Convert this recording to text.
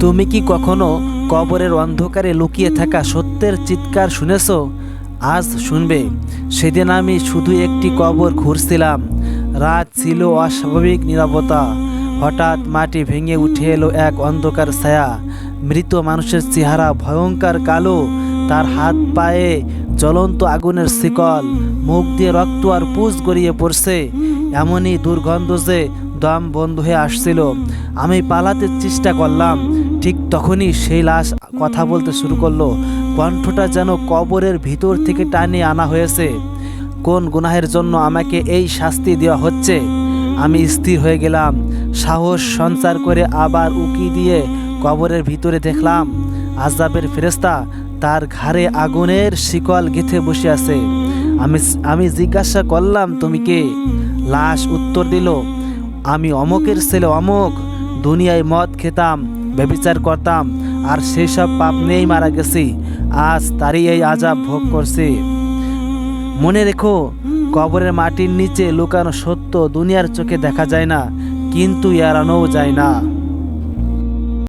তুমি কি কখনো কবরের অন্ধকারে লুকিয়ে থাকা সত্যের চিৎকার শুনেছ? আজ শুনবে। সেদিন আমি শুধু একটি কবর ঘুরছিলাম। রাত ছিল অস্বাভাবিক নিরাপত্তা হঠাৎ মাটি ভেঙে উঠে এলো এক অন্ধকার ছায়া। মৃত মানুষের চেহারা ভয়ঙ্কর কালো। তার হাত পায়ে জ্বলন্ত আগুনের শিকল। মুখ দিয়ে রক্ত আর পুষ গড়িয়ে পড়ছে। এমনই দুর্গন্ধ যে দম বন্ধ হয়ে আসছিল। আমি পালাতে চেষ্টা করলাম। ঠিক তখনই সেই লাশ কথা বলতে শুরু করল। কণ্ঠটা যেন কবরের ভিতর থেকে টানে আনা হয়েছে। কোন গুনাহের জন্য আমাকে এই শাস্তি দেওয়া হচ্ছে? আমি স্থির হয়ে গেলাম। সাহস সঞ্চার করে আবার উকি দিয়ে কবরের ভিতরে দেখলাম আজাবের ফেরেস্তা তার ঘাড়ে আগুনের শিকল গেথে বসে আছে। আমি আমি জিজ্ঞাসা করলাম, তুমি কে? লাশ উত্তর দিল আমি অমকের ছেলে অমক, দুনিয়ায় মদ খেতাম ব্যবিচার করতাম, আর সেসব পাপ নেই মারা গেছি। আজ তারই এই আজাব ভোগ করছি। মনে রেখো, কবরের মাটির নিচে লুকানো সত্য দুনিয়ার চোখে দেখা যায় না, কিন্তু এড়ানোও যায় না।